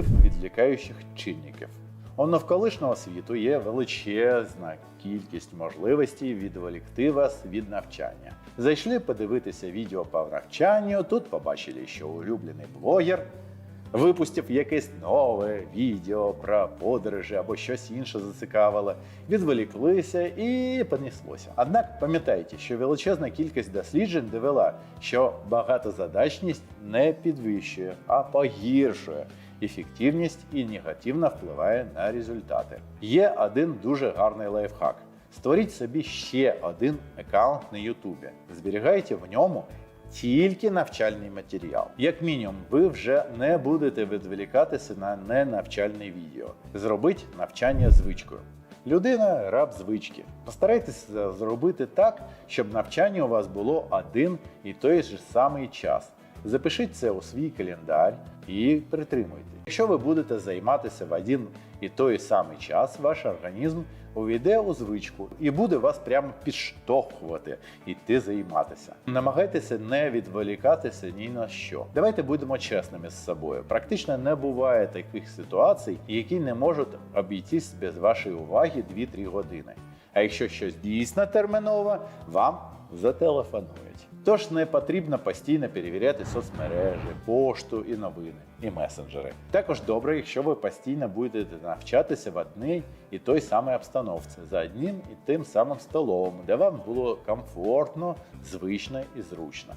вплив відлікаючих чинників. У навколишнього світу є величезна кількість можливостей відволікти вас від навчання. Зайшли подивитися відео по навчанню, тут побачили, що улюблений блогер випустив якесь нове відео про подорожі або щось інше зацікавило, відволіклися і понеслося. Однак пам'ятайте, що величезна кількість досліджень довела, що багатозадачність не підвищує, а погіршує ефективність і негативно впливає на результати. Є один дуже гарний лайфхак. Створіть собі ще один аккаунт на Ютубі. Зберігайте в ньому тільки навчальний матеріал. Як мінімум, ви вже не будете відволікатися на ненавчальне відео. Зробіть навчання звичкою. Людина раб звички. Постарайтеся зробити так, щоб навчання у вас було один і той же самий час. Запишіть це у свій календар і притримуйте. Якщо ви будете займатися в один і той самий час, ваш організм увійде у звичку і буде вас прямо підштовхувати йти займатися. Намагайтеся не відволікатися ні на що. Давайте будемо чесними з собою. Практично не буває таких ситуацій, які не можуть обійтись без вашої уваги 2-3 години. А якщо щось дійсно терміново, вам зателефонують. Тож не потрібно постійно перевіряти соцмережі, пошту і новини, і месенджери. Також добре, якщо ви постійно будете навчатися в одній і той самій обстановці за одним і тим самим столом, де вам було комфортно, звично і зручно.